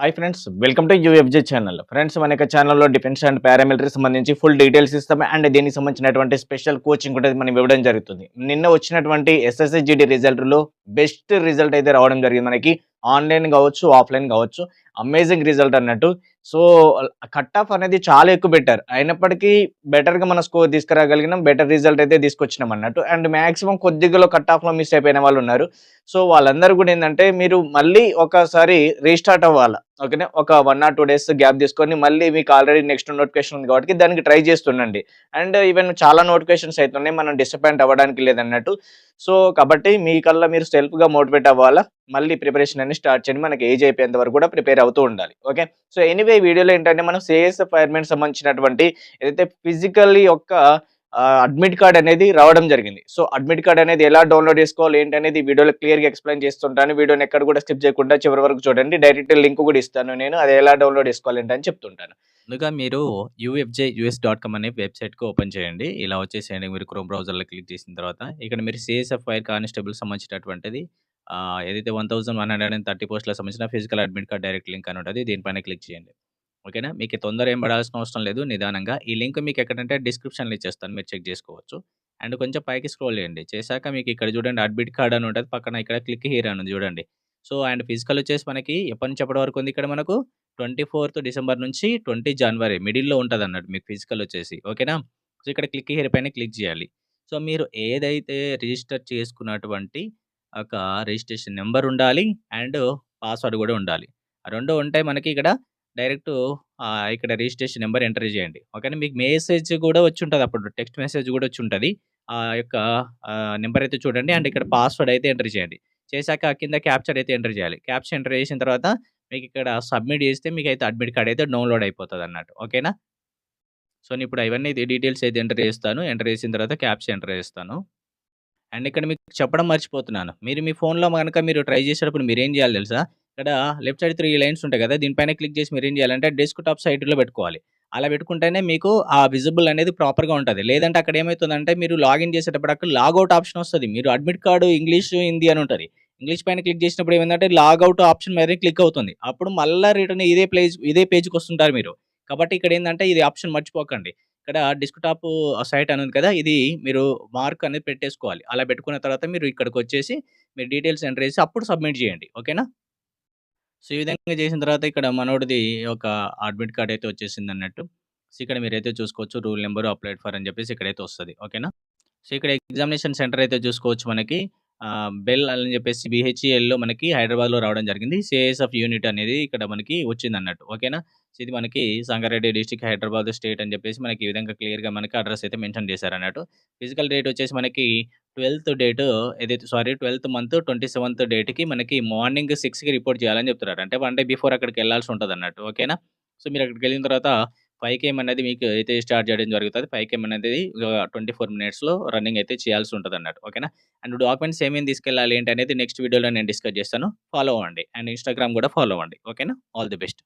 Hi friends welcome to UFJ channel friends మన యొక్క ఛానల్లో డిఫెన్స్ అండ్ పారామిలిటరీ సంబంధించి ఫుల్ డీటెయిల్స్ ఇస్తాం అండ్ దీనికి సంబంధించినటువంటి స్పెషల్ కోచింగ్ కూడా మనం ఇవ్వడం జరుగుతుంది. నిన్న వచ్చినటువంటి ఎస్ఎస్సిజిడి రిజల్ట్లో బెస్ట్ రిజల్ట్ అయితే రావడం జరిగింది మనకి. ఆన్లైన్ కావచ్చు ఆఫ్లైన్ కావచ్చు. అమేజింగ్ రిజల్ట్ అన్నట్టు. సో కట్ ఆఫ్ అనేది చాలా ఎక్కువ బెటర్ అయినప్పటికీ బెటర్గా మన స్కోర్ తీసుకురాగలిగినాం బెటర్ రిజల్ట్ అయితే తీసుకొచ్చినాం అన్నట్టు. అండ్ మ్యాక్సిమం కొద్దిగా కట్ ఆఫ్లో మిస్ అయిపోయిన వాళ్ళు ఉన్నారు. సో వాళ్ళందరూ కూడా ఏంటంటే మీరు మళ్ళీ ఒకసారి రీస్టార్ట్ అవ్వాలి? ఓకేనా? ఒక one or two days gap తీసుకొని మళ్ళీ మీకు ఆల్రెడీ నెక్స్ట్ నోటిఫికేషన్ ఉంది కాబట్టి దానికి ట్రై చేస్తుండండి. అండ్ ఈవెన్ చాలా నోటిఫికేషన్స్ అవుతున్నాయి మనం డిసప్పాయింట్ అవ్వడానికి లేదన్నట్టు. సో కాబట్టి మీ కల్లా మీరు సెల్ఫ్గా మోటివేట్ అవ్వాలా? మళ్ళీ ప్రిపరేషన్ అన్ని స్టార్ట్ చేయండి. మనకి ఏజ్ అయిపోయేంత వరకు కూడా ప్రిపేర్ అవుతూ ఉండాలి. ఓకే సో ఎనీవే వీడియోలో ఏంటంటే మనం సిఎస్ ఫైర్మెంట్ సంబంధించినటువంటి ఏదైతే ఫిజికల్లీ యొక్క అడ్మిట్ కార్డ్ అనేది రావడం జరిగింది. సో అడ్మిట్ కార్డ్ అనేది ఎలా డౌన్లోడ్ చేసుకోవాలి ఏంటి అనేది వీడియోలో క్లియర్గా ఎక్స్ప్లెయిన్ చేస్తుంటాను. వీడియోని ఎక్కడ కూడా స్కిప్ చేయకుండా చివరి వరకు చూడండి. డైరెక్ట్ లింక్ కూడా ఇస్తాను నేను. అది ఎలా డౌన్లోడ్ చేసుకోవాలి ఏంటి అని చెప్తుంటాను. ముందుగా మీరు యూఎఫ్జే యూఎస్ డాట్ కామ్ అనే వెబ్సైట్కి ఓపెన్ చేయండి. ఇలా వచ్చేసేయండి. మీరు క్రోమ్ బ్రౌజర్లో క్లిక్ చేసిన తర్వాత ఇక్కడ మీరు సిఎస్ఎఫ్ వైర్ కానిస్టేబుల్ సంబంధించినటువంటిది ఏదైతే one thousand one hundred and thirty పోస్ట్ల సంబంధించిన physical admit card direct link అని ఉంటుంది దీనిపైన క్లిక్ చేయండి. ఓకేనా? మీకు తొందర ఏం పడాల్సిన అవసరం లేదు నిదానంగా. ఈ లింక్ మీకు ఎక్కడంటే డిస్క్రిప్షన్లో ఇచ్చేస్తాను. మీరు చెక్ చేసుకోవచ్చు. అండ్ కొంచెం పైకి స్క్రోల్ చేయండి. చేశాక మీకు ఇక్కడ చూడండి అడ్మిట్ కార్డ్ అని ఉంటుంది. పక్కన ఇక్కడ క్లిక్ హీర్ అని చూడండి. సో అండ్ ఫిజికల్ వచ్చేసి మనకి ఎప్పటి నుంచి ఎప్పటి వరకు ఉంది ఇక్కడ మనకు? ట్వంటీ ఫోర్త్ డిసెంబర్ నుంచి ట్వంటీ జనవరి మిడిల్లో ఉంటుంది అన్నట్టు మీకు ఫిజికల్ వచ్చేసి. ఓకేనా? సో ఇక్కడ క్లిక్ హియర్ పైన క్లిక్ చేయాలి. సో మీరు ఏదైతే రిజిస్టర్ చేసుకున్నటువంటి ఒక రిజిస్ట్రేషన్ నెంబర్ ఉండాలి అండ్ పాస్వర్డ్ కూడా ఉండాలి. ఆ రెండు ఉంటే మనకి ఇక్కడ. డైరెక్ట్ ఇక్కడ రిజిస్ట్రేషన్ నెంబర్ ఎంటర్ చేయండి. ఓకేనా? మీకు మెసేజ్ కూడా వచ్చి ఉంటుంది అప్పుడు. టెక్స్ట్ మెసేజ్ కూడా వచ్చి ఉంటుంది ఆ యొక్క నెంబర్ అయితే చూడండి. అండ్ ఇక్కడ పాస్వర్డ్ అయితే ఎంటర్ చేయండి. చేశాక కింద క్యాప్చర్ అయితే ఎంటర్ చేయాలి. క్యాప్చర్ ఎంటర్ చేసిన తర్వాత మీకు ఇక్కడ సబ్మిట్ చేస్తే మీకు అయితే అడ్మిట్ కార్డ్ అయితే డౌన్లోడ్ అయిపోతుంది అన్నట్టు. ఓకేనా? సో నేను ఇప్పుడు అవన్నీ డీటెయిల్స్ అయితే ఎంటర్ చేస్తాను. ఎంటర్ చేసిన తర్వాత క్యాప్చర్ ఎంటర్ చేస్తాను. అండ్ ఇక్కడ మీకు చెప్పడం మర్చిపోతున్నాను. మీరు మీ ఫోన్లో కనుక మీరు ట్రై చేసేటప్పుడు మీరు ఏం చేయాలి తెలుసా? ఇక్కడ లెఫ్ట్ సైడ్ త్రీ లైన్స్ ఉంటాయి కదా దీనిపైన క్లిక్ చేసి మీరు ఏం చేయాలంటే డెస్క్ టాప్ సైడ్లో పెట్టుకోవాలి. అలా పెట్టుకుంటేనే మీకు ఆ విజిబుల్ అనేది ప్రాపర్గా ఉంటుంది. లేదంటే అక్కడ ఏమవుతుందంటే మీరు లాగిన్ చేసేటప్పుడు అక్కడ లాగౌట్ ఆప్షన్ వస్తుంది. మీరు అడ్మిట్ కార్డు ఇంగ్లీష్ హిందీ అని ఉంటుంది. ఇంగ్లీష్ పైన క్లిక్ చేసినప్పుడు ఏమైందంటే లాగౌట్ ఆప్షన్ మీద క్లిక్ అవుతుంది. అప్పుడు మళ్ళీ రిటర్న్ ఇదే ప్లేస్ ఇదే పేజ్కి వస్తుంటారు మీరు. కాబట్టి ఇక్కడ ఏంటంటే ఇది ఆప్షన్ మర్చిపోకండి. ఇక్కడ డెస్క్టాప్ సైట్ అని ఉంది కదా ఇది మీరు మార్క్ అనేది పెట్టేసుకోవాలి. అలా పెట్టుకున్న తర్వాత మీరు ఇక్కడికి వచ్చేసి మీరు డీటెయిల్స్ ఎంటర్ చేసి అప్పుడు సబ్మిట్ చేయండి. ఓకేనా సో ఈ విధంగా చేసిన తర్వాత ఇక్కడ మనోడిది ఒక అడ్మిట్ కార్డ్ అయితే వచ్చేసింది అన్నట్టు. సో ఇక్కడ మీరైతే చూసుకోవచ్చు రూల్ నెంబర్ అప్లైడ్ ఫర్ అని చెప్పేసి ఇక్కడైతే వస్తుంది. ఓకేనా? సో ఇక్కడ ఎగ్జామినేషన్ సెంటర్ అయితే చూసుకోవచ్చు మనకి. బెల్ అని చెప్పేసి బిహెచ్ఈఎల్లో మనకి హైదరాబాద్లో రావడం జరిగింది. సిఐఎస్ఎఫ్ యూనిట్ అనేది ఇక్కడ మనకి వచ్చింది అన్నట్టు ఓకేనా ఇది మనకి సంగారెడ్డి డిస్టిక్ హైదరాబాద్ స్టేట్ అని చెప్పేసి మనకి ఈ విధంగా క్లియర్గా మనకి అడ్రస్ అయితే మెన్షన్ చేశారు అన్నట్టు ఫిజికల్ డేట్ వచ్చేసి మనకి ట్వెల్త్ డేట్ ఏదైతే sorry twelfth month twenty seventh డేట్కి మనకి మార్నింగ్ సిక్స్కి రిపోర్ట్ చేయాలని చెప్తున్నారు. అంటే వన్ డే బిఫోర్ అక్కడికి వెళ్ళాల్సి ఉంటుంది అన్నట్టు ఓకేనా? సో మీరు అక్కడికి వెళ్ళిన తర్వాత ఫైవ్ కేఎం అనేది మీకు అయితే స్టార్ట్ చేయడం జరుగుతుంది. ఫైవ్ కేఎం అనేది ట్వంటీ ఫోర్ మినిట్స్లో రన్నింగ్ అయితే చేయాల్సి ఉంటుంది అన్నట్టు ఓకేనా? అండ్ డాక్యుమెంట్స్ ఏమేమి తీసుకెళ్ళాలి ఏంటి అనేది నెక్స్ట్ వీడియోలో నేను డిస్కస్ చేస్తాను. ఫాలో అవ్వండి. అండ్ ఇన్స్టాగ్రామ్ కూడా ఫాలో అవ్వండి. ఓకేనా? All the best.